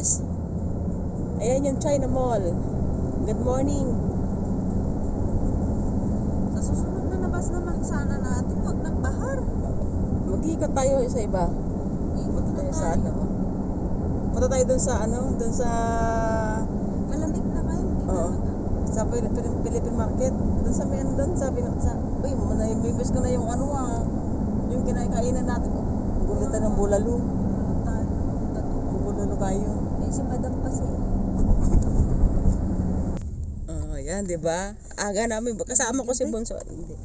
Yes. Ayan yung China Mall. Good morning. Sa susunod na labas naman sana natin, huwag nang bahar. Mag-iikot tayo sa iba. Ikot na tayo sa tayo. ano. Punta tayo dun sa ano, dun sa Malamig na kayo, Oo. na sa Phil- Phil- Philippine Market. Dun sa men dun sa pin sa Uy, manahimibis ko na yung ano ah. Yung kinakainan natin. Gulitan ng bulalo. Tulog tayo. Bulalo kayo. Eh, si madam kasi. Oh, yan, di ba? Aga namin. Kasama ko si Bonso. Hindi.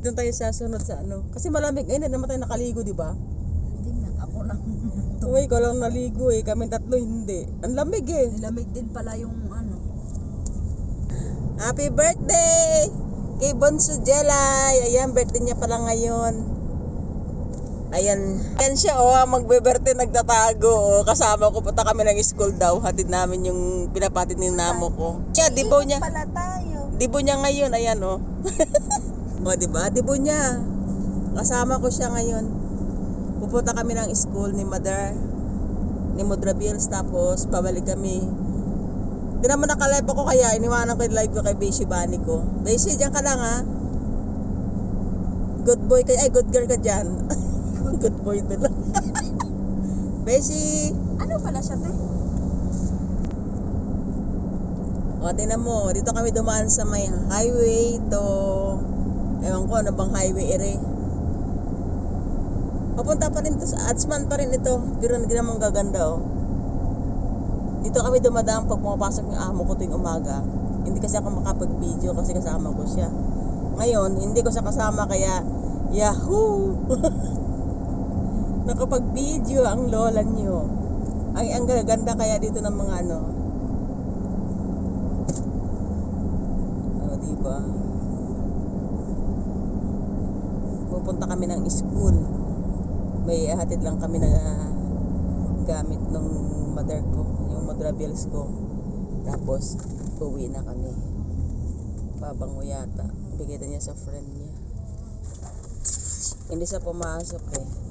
Doon tayo sa sunod sa ano. Kasi malamig. Ayun, na naman tayo nakaligo, di ba? Hindi nga, ako lang. Uy, ikaw lang naligo eh. Kami tatlo hindi. Ang lamig eh. Nilamig din pala yung ano. Happy birthday! Kay Bonso Jelay. Ayan, birthday niya pala ngayon. Ayan. Ayan siya, oh. Magbe-birthday, nagtatago. Oh. Kasama ko, punta kami ng school daw. Hatid namin yung pinapatid ni namo ko. Siya, dibo niya. Pala tayo. Dibo niya ngayon, ayan oh. o, di ba? Dibo niya. Kasama ko siya ngayon. Pupunta kami ng school ni Mother ni Mudra Bills tapos pabalik kami. Di naman nakalive ako kaya iniwanan ko yung live ko kay Beshi Bani ko. Beshi, diyan ka lang ha. Good boy ka, ay good girl ka dyan. good boy din lang. Beshi, Ano pala siya, te? O, tingnan mo, dito kami dumaan sa may highway to, ewan ko, ano bang highway ere. Papunta pa rin to sa Adsman pa rin ito, pero hindi naman gaganda oh. Dito kami dumadaan pag pumapasok yung amo ko tuwing umaga. Hindi kasi ako makapag-video kasi kasama ko siya. Ngayon, hindi ko siya kasama kaya, yahoo! Nakapag-video ang lola niyo. Ang, ang gaganda kaya dito ng mga ano, O, di ba? Pupunta kami ng school. May hatid lang kami na gamit ng mother ko, yung mother bills ko. Tapos, uwi na kami. Babango yata. Bigay niya sa friend niya. Hindi siya pumasok eh.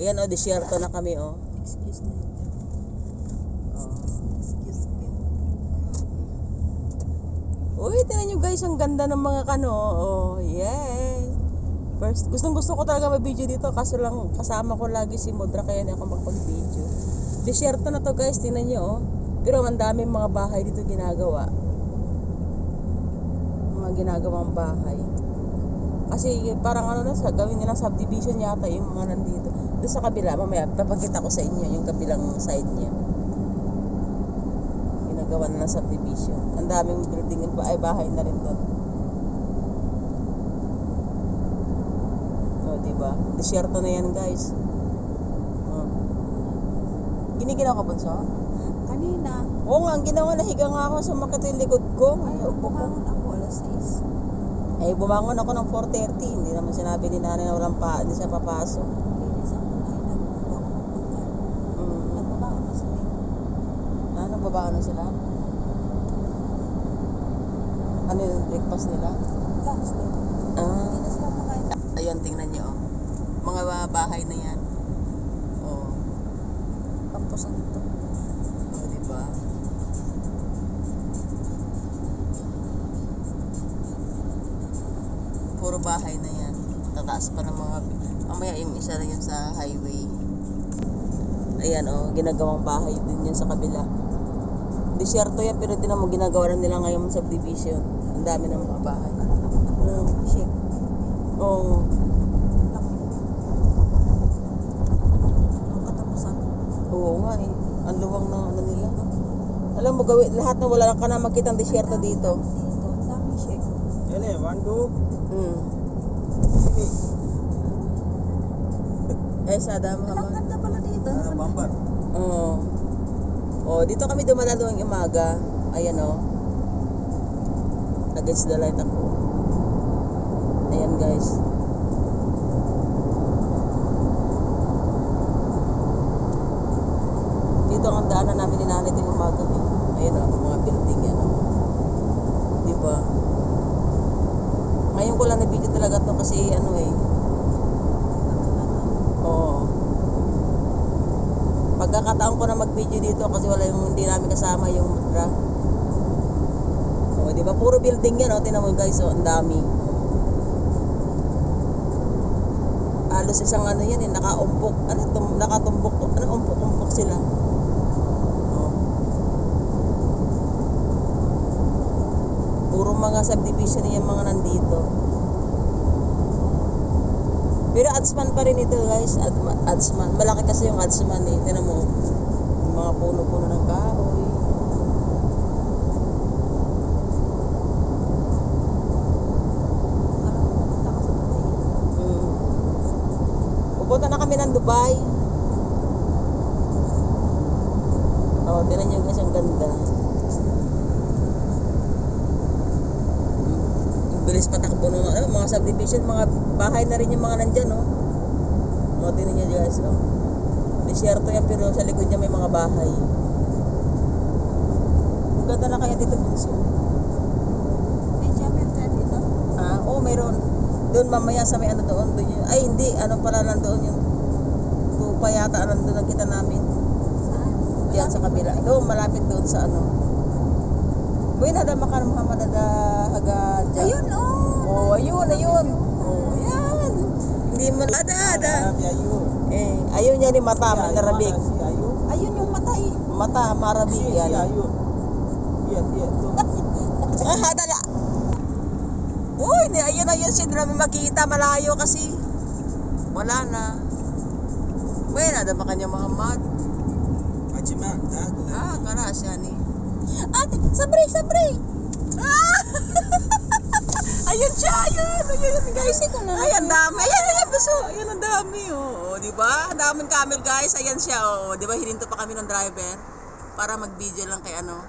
Ayan. O, disyerto na kami oh. Excuse me. oh. Uy, tinan nyo guys, ang ganda ng mga kano. Oh, yay! First, gustong gusto ko talaga mag-video dito kaso lang kasama ko lagi si Modra kaya hindi ako makapag-video. Desierto na to guys, tinan nyo oh. Pero ang daming mga bahay dito ginagawa. Mga ginagawang bahay. Kasi parang ano na, sa gawin nilang subdivision yata yung mga nandito. Doon sa kabila, mamaya papakita ko sa inyo yung kabilang side niya ginagawa na ng subdivision. Ang daming building at ay bahay na rin doon. O, di ba? Desierto na yan, guys. Oh. Giniginaw ka, Bunso? Kanina, Oo nga, ang ginawa, nahiga nga ako sa makati likod ko. ay, bumangon ako alas 6. Eh, bumangon ako ng 4.30. Hindi naman sinabi ni nanay na walang pa, hindi siya papasok. Mm. Ah, nagbabaan na sila? Ano yung breakfast nila? lunch din. Ah. Ayan oh, ginagawang bahay din yun sa kabila. Disyerto yan pero tinan mo ginagawa na nila ngayon sa subdivision. Ang dami ng mga bahay. Oh, Shake. oh. Ang. Oo nga eh. Ang luwang ng ano nila. Alam mo, gawin, lahat na wala ka na makitang disyerto dito. Dito, ang daming shake. Yan eh, one, two, Hmm. Eh, sa dama Ang dito. Ah, bumper. Oo. Oh, dito kami dumadaan tuwing umaga. Ayan oh. Against the light ako. Ayan guys. Dito ang daanan namin ni nanay tuwing umaga. Eh. Ayan oh, mga building yan oh. Di ba? Ngayon ko lang na video talaga to kasi ano eh. Oo. Pag pagkakataon ko na mag-video dito kasi wala yung hindi namin kasama yung Mudra. O, di ba? Puro building yan, o. Tinan mo guys, o. Ang dami. Halos isang ano yan, eh, nakaumpok. Ano, tum, nakatumbok. Ano, umpok-umpok sila. O. Puro mga subdivision yung mga nandito. Pero adsman pa rin ito guys. Ad, adsman. Malaki kasi yung adsman eh. Tinan mo. Yung mga puno-puno ng kahoy. Alam mo, pupunta ka sa Dubai. Mm. Pupunta na kami ng Dubai. Oh, tinan nyo guys, ang ganda. Mm. Ang bilis patakbo ng ano, mga subdivision, mga bahay na rin yung mga nandyan, no? Oh, tinan nyo guys, oh. Desierto yan, pero sa likod niya may mga bahay. Ang ganda na kaya dito, Bunso. May Jamel ka dito. Ah, oo, mayroon. Doon mamaya sa may ano doon, doon yun. Ay, hindi. Ano pala nandoon yung tupa yata nandoon nakita namin. Saan? Diyan sa kabila. Doon, malapit doon sa ano. Uy, nada makan Muhammad ada agad. Ayun, oh. Oh, ayun, ayun. Oh, yan. Hindi man ada, ada. Eh, ayun niya ni mata, may Arabik. Si ayu. Ayun yung mata eh. Mata, marabik Si si yan. ayu. Iya, iya tu. Ah, dala. Uy, ayun, ayun, si namin makita, malayo kasi. Wala na. Uy, nada ba kanya Muhammad? Ajma, dah. Ah, kana siya ni. Ate, sabre, sabre. Ah! ayun siya, ayun, ayun, guys. Kasi kung Ay, ang dami. Ayan, ayan, baso. Ayan, ang dami, oh. Di ba? Ang daming camel, guys. Ayan siya, oh. Di ba, hininto pa kami ng driver para mag-video lang kay ano.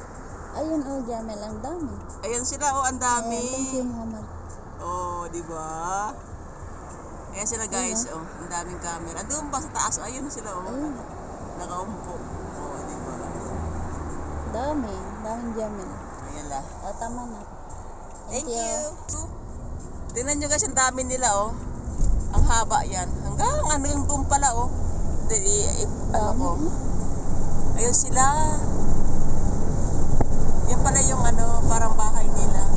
Ayun, oh, Jamel, ang dami. Ayan sila, oh, ang dami. Ayan, thank you, Muhammad. Oh, di ba? Ayan sila, guys, oh. Ang daming camel. Andun pa sa taas, oh. Ayun sila, oh. Ayun. Nakaumpo. Oh, di ba? Dami, daming Jamel. Ayan la. O, tama na. Thank you. Tingnan nyo guys, ang dami nila oh. Ang haba yan. Hanggang hanggang doon pala oh. Di, i- i- ano ko. Ayun sila. Yan pala yung ano, parang bahay nila.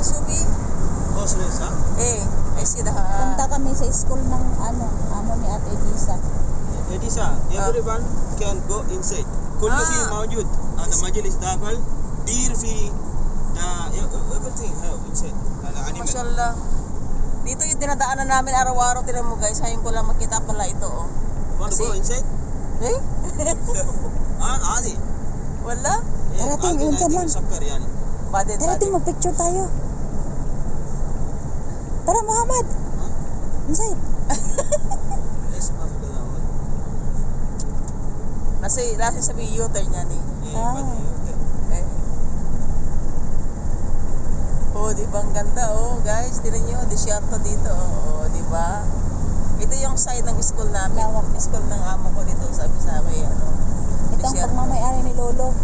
Subi? Oh, Subi, ha? Eh, ay si da. Punta kami sa school ng ano, amo ni Ate Elisa. Elisa, everyone ah. uh. can go inside. Kung ah. si Maujud, uh, the majalis dakal, deal fi the everything have inside. Ah, Mashallah. Dito yung dinadaanan namin araw-araw, tinan mo guys, hayin ko lang makita pala ito. Oh. Want to go inside? Eh? ah, adi. Wala? Eh, Darating, yun ka man. Darating, magpicture tayo. Tara Muhammad. Inside. Kasi laki sabi U-turn niya ni. Eh. Ah. Eh. Oh, di ba ang ganda oh, guys? Tingnan niyo, disyerto dito oh, oh, di ba? Ito yung side ng school namin. Lawak. School ng amo ko dito, sabi sa amin ano. Ito ang pagmamayari ni Lolo.